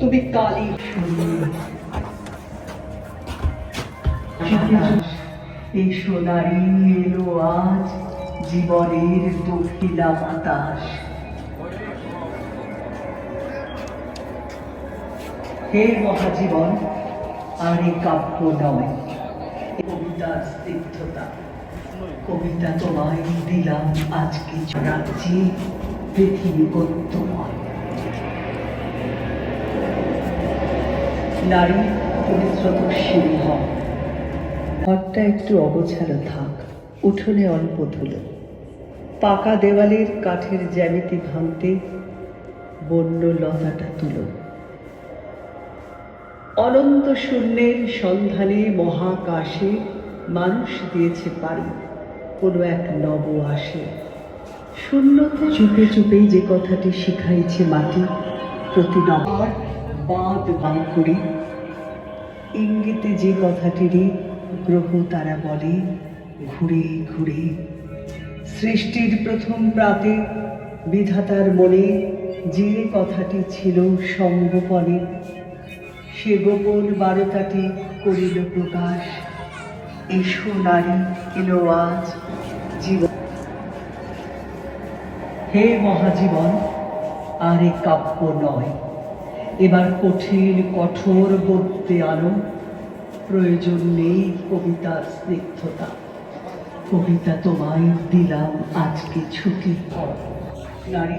তুমি এই সোনারি এলো আজ জীবনের দক্ষিণা বাতাস। হে মহাজীবন, আর এ কাব্য নয় কবিতার স্নিগ্ধতা। কবিতা তোমায় দিলাম আজকে রাজ্যে পৃথিবী গদ্যময় নারী হও। ঘরটা একটু অগোছালো থাক, উঠোনে অল্প ধুলো। পাকা দেওয়ালের কাঠের জ্যামিতি ভাঙতে বন্য লতাটা তুলো। অনন্ত শূন্যের সন্ধানে মহাকাশে মানুষ দিয়েছে পারি কোনো এক নব আসে। শূন্যতে চুপে চুপেই যে কথাটি শিখাইছে মাটি, প্রতি নবার বাঁধ বাঁকুড়ি ইঙ্গিতে যে কথাটিরই গ্রহ তারা বলে, ঘুরে ঘুরে। সৃষ্টির প্রথম প্রাতে বিধাতার মনে যে কথাটি ছিল সঙ্গোপনে সে গোপন বারতাটি করিল প্রকাশ। এসো নারী এলো আজ জীবন হে মহাজীবন, আর কাব্য নয়। এবার কঠিন, কঠোর গদ্যে আনো। প্রয়োজন নেই কবিতার স্নিগ্ধতা। কবিতা তোমায় দিলাম আজকে পর নারী